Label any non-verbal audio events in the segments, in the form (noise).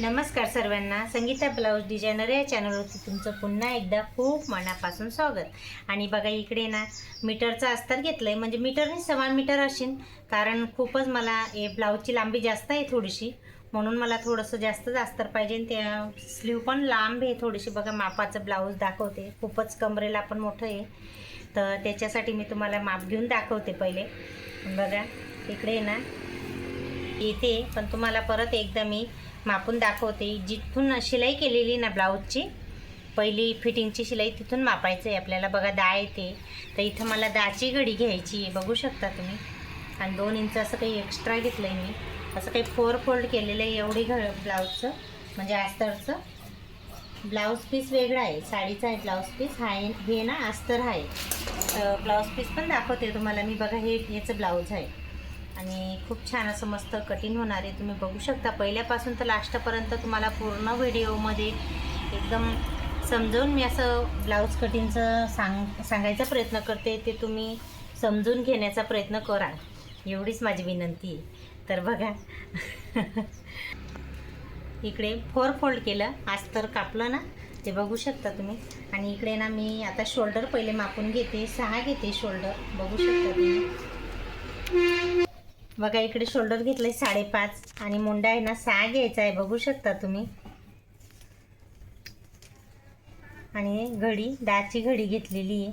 नमस्कार सर्वांना. Sangeeta blouse designer या चॅनलवरती तुमचं पुन्हा एकदा खूप मनापासून स्वागत. आणि बघा इकडे ना मीटरचं अस्तर घेतलं आहे म्हणजे मीटरने सव्वा मीटर असेल कारण खूपच मला हे ब्लाऊजची लांबी जास्त आहे थोडीशी. म्हणून मला थोडंसं जास्तच अस्तर पाहिजे. आणि त्या स्लीव पण लांब आहे थोडीशी. बघा मापाचं ब्लाऊज दाखवते. खूपच कमरेला पण मोठं आहे. तर त्याच्यासाठी मी तुम्हाला माप घेऊन दाखवते पहिले. बघा इकडे ना येते. पण तुम्हाला परत एकदा मी मापून दाखवते. जिथून शिलाई केलेली ना ब्लाऊजची पहिली फिटिंगची शिलाई तिथून मापायचं आहे आपल्याला बघा दा येते. तर इथं मला दाची घडी घ्यायची आहे. बघू शकता तुम्ही. आणि दोन इंच असं काही एक्स्ट्रा घेतलं आहे मी. असं काही फोर फोल्ड केलेलं आहे एवढी घ ब्लाऊजचं. म्हणजे अस्तरचं. ब्लाऊज पीस वेगळा आहे. साडीचा आहे ब्लाऊज पीस. हा हे ना अस्तर आहे. ब्लाऊज पीस पण दाखवते तुम्हाला. मी बघा हे याचं ब्लाऊज आहे. आणि खूप छान असं मस्त कटिंग होणार आहे तुम्ही बघू शकता. पहिल्यापासून तर लास्टपर्यंत तुम्हाला पूर्ण व्हिडिओमध्ये एकदम समजवून मी असं ब्लाऊज कटिंगचं सांग सांगायचा प्रयत्न करते ते तुम्ही समजून घेण्याचा प्रयत्न करा. एवढीच माझी विनंती आहे. तर बघा. (laughs) इकडे फोर फोल्ड केलं. आज तर कापलं ना ते बघू शकता तुम्ही. आणि इकडे ना मी आता शोल्डर पहिले मापून घेते सहा घेते शोल्डर. बघू शकता तुम्ही. बघा इकडे शोल्डर घेतलंय साडेपाच आणि मुंडा आहे ना सहा घ्यायचा आहे. बघू शकता तुम्ही. आणि घडी दहाची घडी घेतलेली आहे.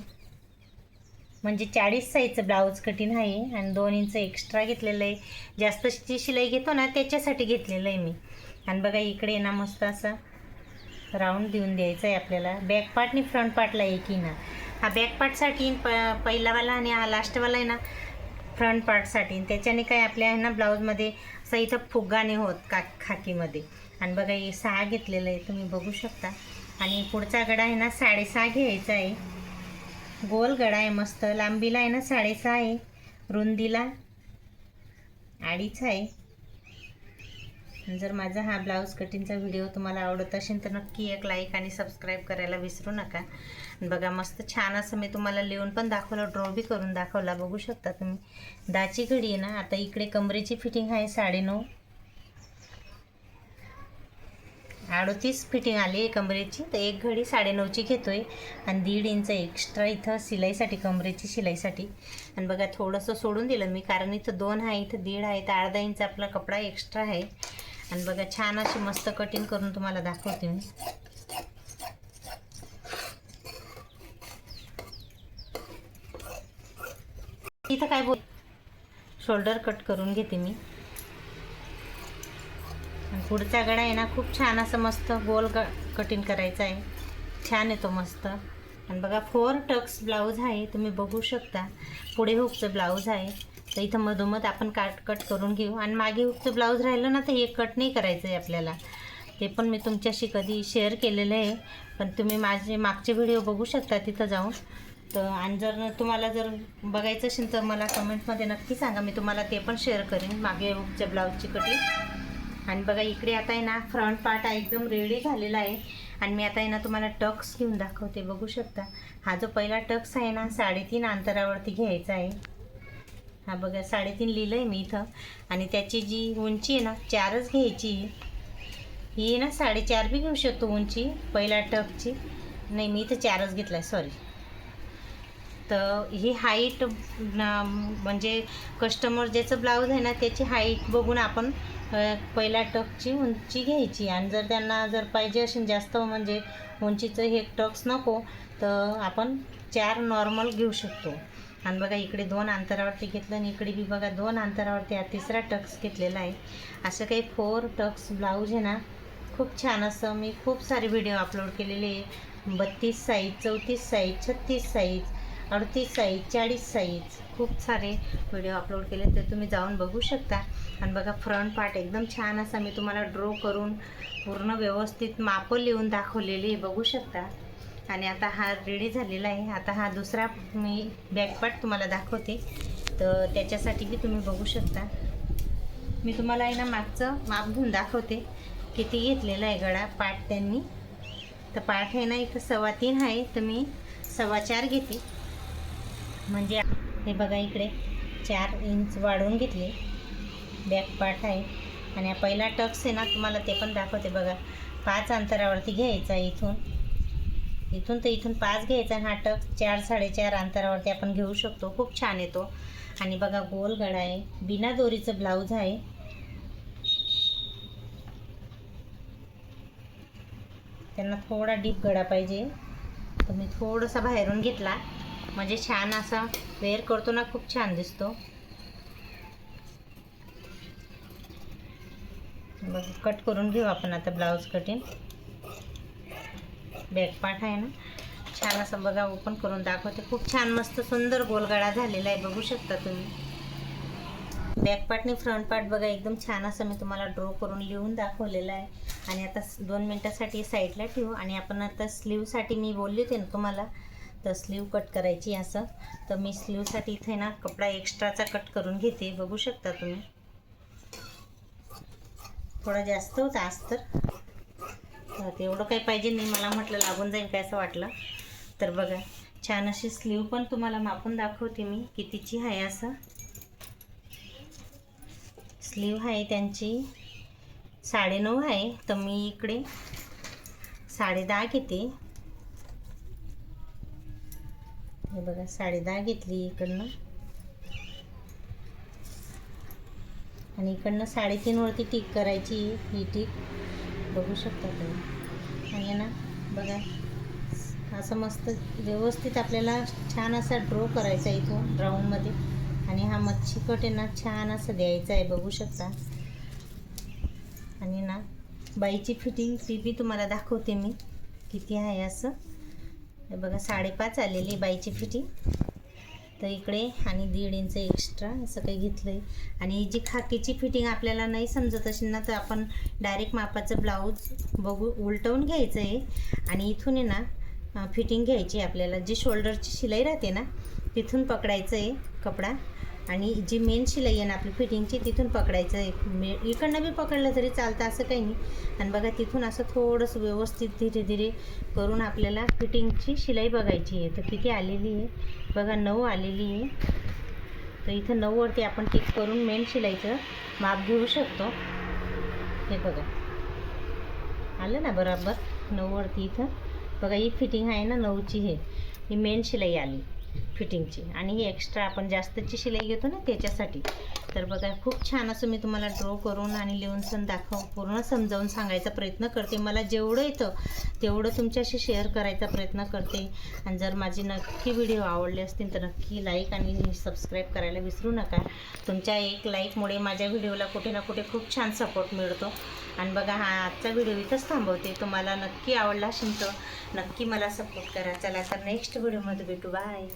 म्हणजे चाळीस साईजचं ब्लाऊज कटिंग आहे आणि दोन इंच एक्स्ट्रा घेतलेलं आहे. जास्त जी शिलाई घेतो ना त्याच्यासाठी घेतलेलं आहे मी. आणि बघा इकडे ना मस्त असं राऊंड देऊन द्यायचं आहे आपल्याला. बॅक पार्ट आणि फ्रंट पार्टला एक ना हा बॅक पार्टसाठी प पहिलावाला आणि हा लास्टवाला आहे ना फ्रंट पार्टसाठी त्याच्याने काय आपल्या आहे ना ब्लाऊजमध्ये असं इथं फुग्गा नाही होत का खाकीमध्ये. आणि बघा हे सहा घेतलेलं आहे तुम्ही बघू शकता. आणि पुढचा गडा आहे ना साडेसहा घ्यायचा आहे. गोल गडा आहे मस्त. लांबीला आहे ना साडेसहा आहे. रुंदीला अडीच आहे. जर माझा हा ब्लाऊज कटिंगचा व्हिडिओ तुम्हाला आवडत असेल तर नक्की एक लाईक आणि सबस्क्राईब करायला विसरू नका. आणि बघा मस्त छान असं मी तुम्हाला लिहून पण दाखवलं ड्रॉ बी करून दाखवला. बघू शकता तुम्ही. दाची घडी आहे ना आता इकडे कमरेची फिटिंग आहे साडेनऊ. अडतीस फिटिंग आली आहे कमरेची तर एक घडी साडेनऊची घेतो आहे आणि दीड इंच एक्स्ट्रा इथं शिलाईसाठी कमरेची शिलाईसाठी. आणि बघा थोडंसं सोडून दिलं मी कारण इथं दोन आहे इथं दीड आहे तर अर्धा इंच आपला कपडा एक्स्ट्रा आहे. आणि बघा छान अशी मस्त कटिंग करून तुम्हाला दाखवते मी. इथं काय बोल शोल्डर कट करून घेते मी. आणि पुढचा गळा आहे ना खूप छान असं मस्त गोल ग कटिंग करायचा आहे. छान येतो मस्त. आणि बघा फोर टक्स ब्लाऊज आहे तुम्ही बघू शकता. पुढे हुकचं ब्लाऊज आहे. तर इथं मधोमध आपण काट कट करून घेऊ. आणि मागे हुकचं ब्लाऊज राहिलं ना तर हे कट नाही करायचं आहे आपल्याला. ते पण मी तुमच्याशी कधी शेअर केलेलं आहे. पण तुम्ही माझे मागचे व्हिडिओ बघू शकता तिथं जाऊन. तर आणि जर तुम्हाला जर बघायचं असेल तर मला कमेंटमध्ये नक्की सांगा. मी तुम्हाला ते पण शेअर करेन मागे हुकच्या ब्लाऊजची कटिंग आणि बघा इकडे आता आहे ना फ्रंट पार्ट एकदम रेडी झालेला आहे. आणि मी आता आहे ना तुम्हाला टक्स घेऊन दाखवते. बघू शकता. हा जो पहिला टक्स आहे ना साडेतीन अंतरावरती घ्यायचा आहे. हा बघा साडेतीन लिहिलं आहे मी इथं. आणि त्याची जी उंची आहे ना चारच घ्यायची आहे. ही ना साडेचार बी घेऊ शकतो उंची पहिला टपची. नाही मी इथं चारच घेतला आहे सॉरी तर ही हाईट म्हणजे कस्टमर ज्याचं ब्लाऊज आहे ना त्याची हाईट बघून आपण पहिल्या टकची उंची घ्यायची. आणि जर त्यांना जर पाहिजे असेल जास्त म्हणजे उंचीचं हे टक्स नको तर आपण चार नॉर्मल घेऊ शकतो. आणि बघा इकडे दोन अंतरावरती घेतलं आणि इकडे बी बघा दोन अंतरावरती हा तिसरा टक्स घेतलेला आहे. असं काही फोर टक्स ब्लाऊज आहे ना खूप छान असं मी खूप सारे व्हिडिओ अपलोड केलेले आहे. बत्तीस साईज चौतीस साईज छत्तीस साईज अडतीस साईज चाळीस साईज खूप सारे व्हिडिओ अपलोड केले तर तुम्ही जाऊन बघू शकता. आणि बघा फ्रंट पार्ट एकदम छान असा मी तुम्हाला ड्रॉ करून पूर्ण व्यवस्थित मापं लिहून दाखवलेली बघू शकता. आणि आता हा रेडी झालेला आहे. आता हा दुसरा मी बॅक पार्ट तुम्हाला दाखवते. तर त्याच्यासाठी बी तुम्ही बघू शकता. मी तुम्हाला आहे ना मागचं माप घेऊन दाखवते. किती घेतलेला आहे गळा पाठ त्यांनी. तर पाठ आहे ना इथं सव्वा तीन आहे. तर मी सव्वा चार घेते. म्हणजे हे बघा इकडे चार इंच वाढवून घेतले. बॅक पार्ट आहे. आणि पहिला टक्स आहे ना तुम्हाला ते पण दाखवते बघा. पाच अंतरावरती घ्यायचा आहे इथून. इथून तर इथून पाच घ्यायचा हा टक चार साडेचार अंतरावरती आपण घेऊ शकतो. खूप छान येतो. आणि बघा गोल गळा आहे. बिना दोरीचं ब्लाऊज आहे. त्यांना थोडा डीप गळा पाहिजे. तर मी थोडासा बाहेरून घेतला. म्हणजे छान असा वेअर करतो ना खूप छान दिसतो. बघ कट करून घेऊ आपण आता ब्लाऊज कटिंग. बॅक आहे ना. छान असं बघा ओपन करून दाखवते. खूप छान मस्त सुंदर गोलगळा झालेला आहे. बघू शकता तुम्ही. बॅक आणि फ्रंट पार्ट बघा एकदम छान असं मी तुम्हाला ड्रॉ करून लिहून दाखवलेलं आहे. आणि आता दोन मिनटासाठी साईडला ठेवू. आणि आपण आता स्लीवसाठी मी बोलली होते ना तुम्हाला तर स्लीव कट करायची असं. तर मी स्लीवसाठी इथे ना कपडा एक्स्ट्राचा कट करून घेते. बघू शकता तुम्ही. थोडा जास्त होता आज तर. तेवढं काही पाहिजे नाही. मला म्हटलं लागून जाईल काय असं वाटलं. तर बघा छान अशी स्लीव पण तुम्हाला मापून दाखवते मी. कितीची आहे असं. स्लीव आहे त्यांची साडेनऊ आहे. तर मी इकडे साडेदहा घेते. हे बघा साडेदहा घेतली इकडनं. आणि इकडनं साडेतीनवरती टीक करायची ही टीक. बघू शकता तुम्ही. आणि ना? बघा. असं मस्त व्यवस्थित आपल्याला छान असा ड्रॉ करायचा इथून राऊंडमध्ये आणि हा मच्छी कट आहे ना छान असं द्यायचा आहे. बघू शकता. आणि ना बाईची फिटिंग ती बी तुम्हाला दाखवते मी. किती आहे असं. बघा साडेपाच आलेली बाईची फिटिंग. तर इकडे आणि दीड इंच एक्स्ट्रा असं काही घेतलं आहे आणि ही जी खाकीची फिटिंग आपल्याला नाही समजत असेल ना तर आपण डायरेक्ट मापाचं ब्लाऊज बघू उलटवून घ्यायचं आहे आणि इथून आहे ना फिटिंग घ्यायची आहे आपल्याला. जी शोल्डरची शिलाई राहते ना तिथून पकडायचं आहे कपडा. आणि जी मेन शिलाई आहे ना आपली फिटिंगची तिथून पकडायचं आहे. मे इकडनं बी पकडलं तरी चालतं असं काही नाही. आणि बघा तिथून असं थोडंसं व्यवस्थित धीरे धीरे करून आपल्याला फिटिंगची शिलाई बघायची आहे. तर किती आलेली आहे? बघा नऊ आलेली आहे. तर इथं नऊवरती आपण टिक करून मेन शिलाईचं माप घेऊ शकतो. हे बघा. आलं ना बरोबर? नऊवरती इथं. बघा ही फिटिंग आहे ना नऊची हे. ही मेन शिलाई आली. फिटिंगची. आणि ही एक्स्ट्रा आपण जास्तची शिलाई घेतो ना त्याच्यासाठी. तर बघा खूप छान असं मी तुम्हाला ड्रॉ करून आणि लिहून सण दाखव पूर्ण समजावून सांगायचा प्रयत्न करते. मला जेवढं येतं तेवढं तुमच्याशी शेअर करायचा प्रयत्न करते. आणि जर माझे नक्की व्हिडिओ आवडले असतील तर नक्की लाईक आणि सबस्क्राईब करायला विसरू नका. तुमच्या एक लाईकमुळे माझ्या व्हिडिओला कुठे ना कुठे खूप छान सपोर्ट मिळतो. आणि बघा हा आजचा व्हिडिओ इथंच थांबवते. तुम्हाला नक्की आवडला असेल तर नक्की मला सपोर्ट करा. चला तर नेक्स्ट व्हिडिओमध्ये भेटू. बाय